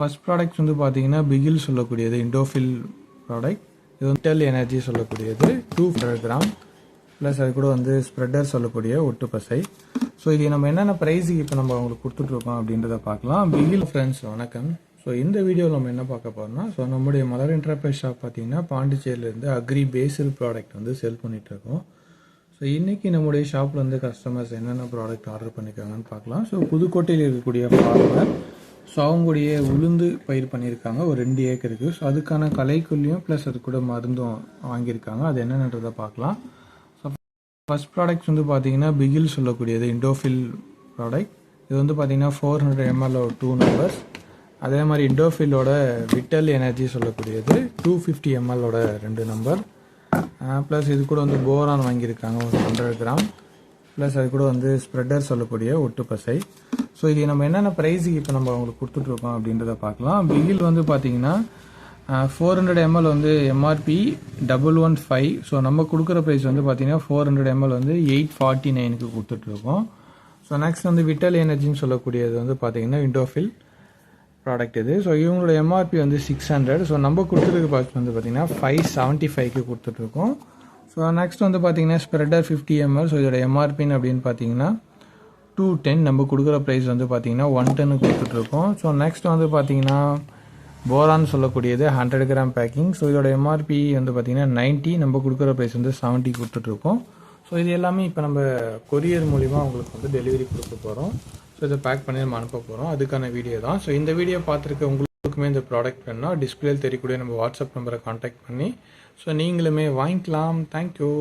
First product வந்து பார்த்தீங்கன்னா பிகில் சொல்லக்கூடியது இண்டோஃபில் ப்ராடக்ட் இது வந்து டெல் எனர்ஜி சொல்லக்கூடியது டூ ஹண்ட்ரட் கிராம் ப்ளஸ் அது கூட வந்து ஸ்ப்ரெட்டர் சொல்லக்கூடிய ஒட்டு பசை ஸோ இது நம்ம என்னென்ன ப்ரைஸுக்கு இப்போ நம்ம அவங்களுக்கு கொடுத்துட்ருக்கோம் அப்படின்றத பார்க்கலாம். பிகில் ஃப்ரெண்ட்ஸ் வணக்கம். ஸோ இந்த வீடியோவில் நம்ம என்ன பார்க்க போறோம்னா ஸோ நம்முடைய மலர் என்டர்பிரைஸ் ஷாப் பார்த்தீங்கன்னா பாண்டிச்சேரியிலேருந்து அக்ரி பேசில் ப்ராடக்ட் வந்து செல் பண்ணிகிட்ருக்கோம் ஸோ இன்றைக்கி நம்முடைய ஷாப்பில் வந்து கஸ்டமர்ஸ் என்னென்ன ப்ராடக்ட் ஆர்டர் பண்ணியிருக்காங்கன்னு பார்க்கலாம். ஸோ புதுக்கோட்டையில் இருக்கக்கூடிய ஃபார்மர் ஸோ உளுந்து பயிர் பண்ணியிருக்காங்க. ஒரு ரெண்டு ஏக்கருக்கு. ஸோ அதுக்கான கலைக்குள்ளியும் ப்ளஸ் அது கூட மருந்தும் வாங்கியிருக்காங்க. அது என்னென்னன்றதை பார்க்கலாம். ஸோ ஃபஸ்ட் ப்ராடக்ட் வந்து பார்த்தீங்கன்னா பிகில் சொல்லக்கூடியது இண்டோஃபில் ப்ராடக்ட் இது வந்து பார்த்தீங்கன்னா four hundred ml two numbers அதே மாதிரி இண்டோஃபிலோட விட்டல் எனர்ஜி சொல்லக்கூடியது டூ ஃபிஃப்டி எம்எல்லோட ரெண்டு நம்பர் ப்ளஸ் இது கூட வந்து போரான் வாங்கியிருக்காங்க ஒரு ஹண்ட்ரட் கிராம் ப்ளஸ் அது கூட வந்து ஸ்ப்ரெட்டர் சொல்லக்கூடிய ஒட்டு பசை ஸோ இது நம்ம என்னென்ன ப்ரைஸுக்கு இப்போ நம்ம அவங்களுக்கு கொடுத்துட்ருக்கோம் அப்படின்றத பார்க்கலாம். பிகில் வந்து பார்த்தீங்கன்னா ஃபோர் ஹண்ட்ரட் எம்எல் வந்து MRP double one five so நம்ம கொடுக்குற ப்ரைஸ் வந்து பார்த்தீங்கன்னா ஃபோர் ஹண்ட்ரட் எம்எல் வந்து எயிட் ஃபார்ட்டி நைனுக்கு கொடுத்துட்ருக்கோம் ஸோ நெக்ஸ்ட் வந்து விட்டல் எனர்ஜின்னு சொல்லக்கூடியது வந்து பார்த்தீங்கன்னா விண்டோஃபில் ப்ராடக்ட் இது. ஸோ இவங்களோட எம்ஆர்பி வந்து சிக்ஸ் ஹண்ட்ரட் ஸோ நம்ம கொடுத்துருக்க பாக்ஸ் வந்து பார்த்தீங்கன்னா ஃபைவ் செவன்ட்டி ஃபைவ்க்கு கொடுத்துட்ருக்கோம் ஸோ நெக்ஸ்ட் வந்து பார்த்தீங்கன்னா ஸ்ப்ரெடர் ஃபிஃப்டி எம்எல் ஸோ இதோட எம்ஆர்பின்னு அப்படின்னு பார்த்தீங்கன்னா டூ டென் நம்ம கொடுக்குற ப்ரைஸ் வந்து பார்த்தீங்கன்னா ஒன் டென்னு கொடுத்துட்ருக்கோம் ஸோ நெக்ஸ்ட் வந்து பார்த்தீங்கன்னா போரான்னு சொல்லக்கூடியது ஹண்ட்ரட் கிராம் பேக்கிங் ஸோ இதோட எம்ஆர்பி வந்து பார்த்தீங்கன்னா நைன்ட்டி நம்ம கொடுக்குற ப்ரைஸ் வந்து செவன்ட்டி கொடுத்துட்ருக்கோம். ஸோ இது எல்லாமே இப்போ நம்ம கொரியர் மூலிமா உங்களுக்கு வந்து டெலிவரி கொடுக்க போகிறோம் ஸோ இதை பேக் பண்ணி நம்ம அனுப்ப போகிறோம் அதுக்கான வீடியோ தான். ஸோ இந்த வீடியோ பார்த்துருக்க உங்களுக்குமே இந்த ப்ராடக்ட் வேணும்னா டிஸ்பிளேல தெரியக்கூடிய நம்ம வாட்ஸ்அப் நம்பரை காண்டாக்ட் பண்ணி ஸோ நீங்களுமே வாங்கிக்கலாம். தேங்க்யூ